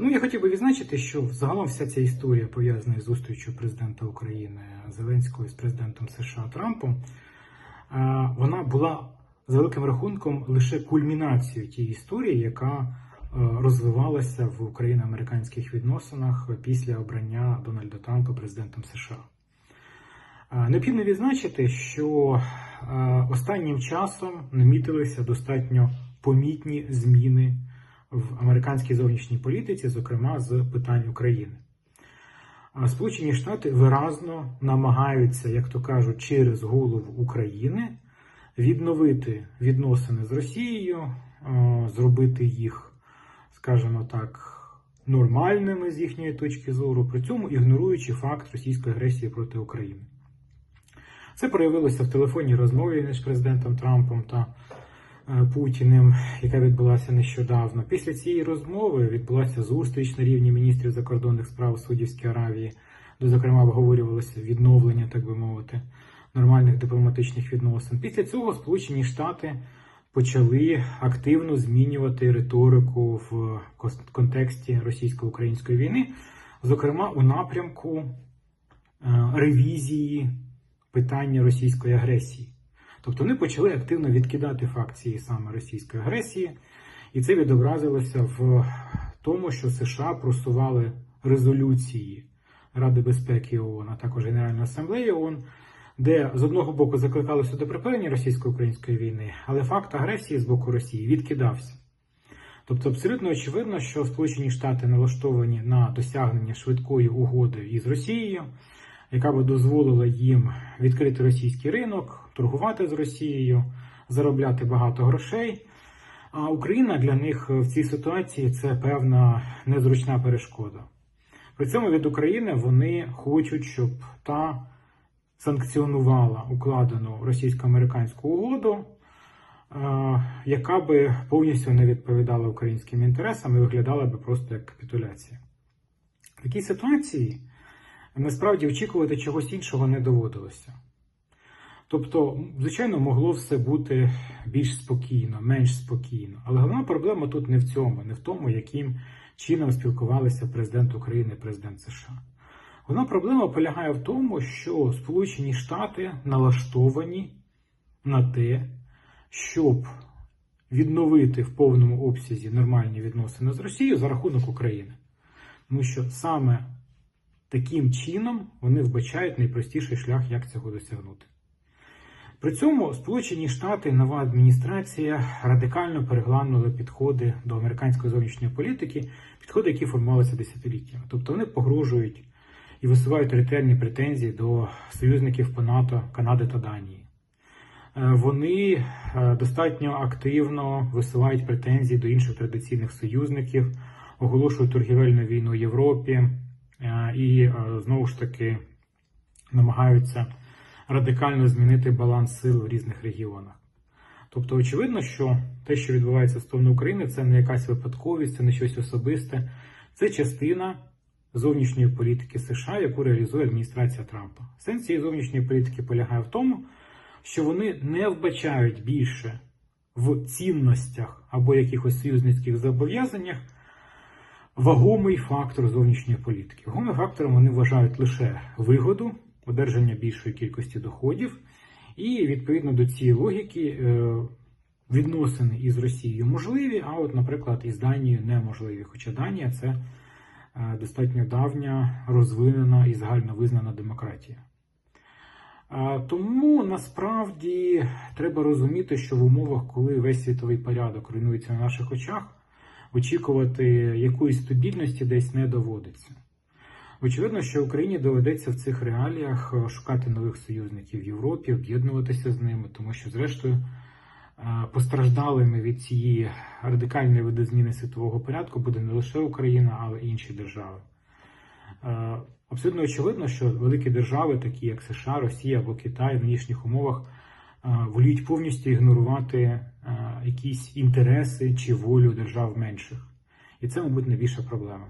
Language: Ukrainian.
Ну, я хотів би відзначити, що загалом вся ця історія пов'язана з зустрічю президента України Зеленського з президентом США Трампом. е, Вона була за великим рахунком лише кульмінацією тієї історії, яка е, розвивалася в україно-американських відносинах після обрання Дональда Трампа президентом США. Е, Необхідно відзначити, що останнім часом намітилися достатньо помітні зміни в американській зовнішній політиці, зокрема з питань України. Сполучені Штати виразно намагаються, як то кажуть, через голову України відновити відносини з Росією, е, зробити їх, скажімо так, нормальними з їхньої точки зору, при цьому ігноруючи факт російської агресії проти України. Це проявилося в телефонній розмові між президентом Трампом та Путіним, яка відбулася нещодавно. Після цієї розмови відбулася зустріч на рівні міністрів закордонних справ Саудівської Аравії, де, зокрема, обговорювалося відновлення, так би мовити, нормальних дипломатичних відносин. Після цього Сполучені Штати почали активно змінювати риторику в контексті російсько-української війни, зокрема у напрямку е, ревізії питання російської агресії. Тобто вони почали активно відкидати факт цієї саме російської агресії, і це відобразилося в тому, що США просували резолюції Ради безпеки ООН, а також Генеральної асамблеї ООН, де з одного боку закликалося до припинення російсько-української війни, але факт агресії з боку Росії відкидався. Тобто абсолютно очевидно, що Сполучені Штати налаштовані на досягнення швидкої угоди із Росією, яка би дозволила їм відкрити російський ринок, торгувати з Росією, заробляти багато грошей. А Україна для них в цій ситуації це певна незручна перешкода. При цьому від України вони хочуть, щоб та санкціонувала укладену російсько-американську угоду, е, яка би повністю не відповідала українським інтересам і виглядала би просто як капітуляція. В такій ситуації насправді очікувати чогось іншого не доводилося. Тобто, звичайно, могло все бути більш спокійно, менш спокійно. Але головна проблема тут не в цьому, не в тому, яким чином спілкувалися президент України президент США. Головна проблема полягає в тому, що Сполучені Штати налаштовані на те, щоб відновити в повному обсязі нормальні відносини з Росією за рахунок України. Тому що саме таким чином вони вбачають найпростіший шлях, як цього досягнути. При цьому Сполучені Штати, нова адміністрація радикально переглянули підходи до американської зовнішньої політики, підходи, які формувалися десятиліттями. Тобто вони погрожують і висувають ретельні претензії до союзників по НАТО, Канади та Данії. Е, Вони е, достатньо активно висувають претензії до інших традиційних союзників, оголошують торгівельну війну Європі і е, знову ж таки намагаються радикально змінити баланс сил в різних регіонах. Тобто, очевидно, що те, що відбувається стосовно України, це не якась випадковість, це не щось особисте, це частина зовнішньої політики США, яку реалізує адміністрація Трампа. Сенс цієї зовнішньої політики полягає в тому, що вони не вбачають більше в цінностях або якихось союзницьких зобов'язаннях вагомий фактор зовнішньої політики. Вагомим фактором вони вважають лише вигоду, одержання більшої кількості доходів, і відповідно до цієї логіки е, відносини із Росією можливі, а от, наприклад, із Данією неможливі. Хоча Данія це е, достатньо давня, розвинена і загально визнана демократія. Тому насправді треба розуміти, що в умовах, коли весь світовий порядок руйнується на наших очах, очікувати якоїсь стабільності десь не доводиться. Очевидно, що Україні доведеться в цих реаліях е, шукати нових союзників в Європі, об'єднуватися з ними, тому що, зрештою, е, постраждалими від цієї радикальної видозміни світового порядку буде не лише Україна, але й інші держави. Е, Абсолютно очевидно, що великі держави, такі як США, Росія або Китай, в нинішніх умовах воліють повністю ігнорувати е, якісь інтереси чи волю держав менших. І це, мабуть, найбільша проблема.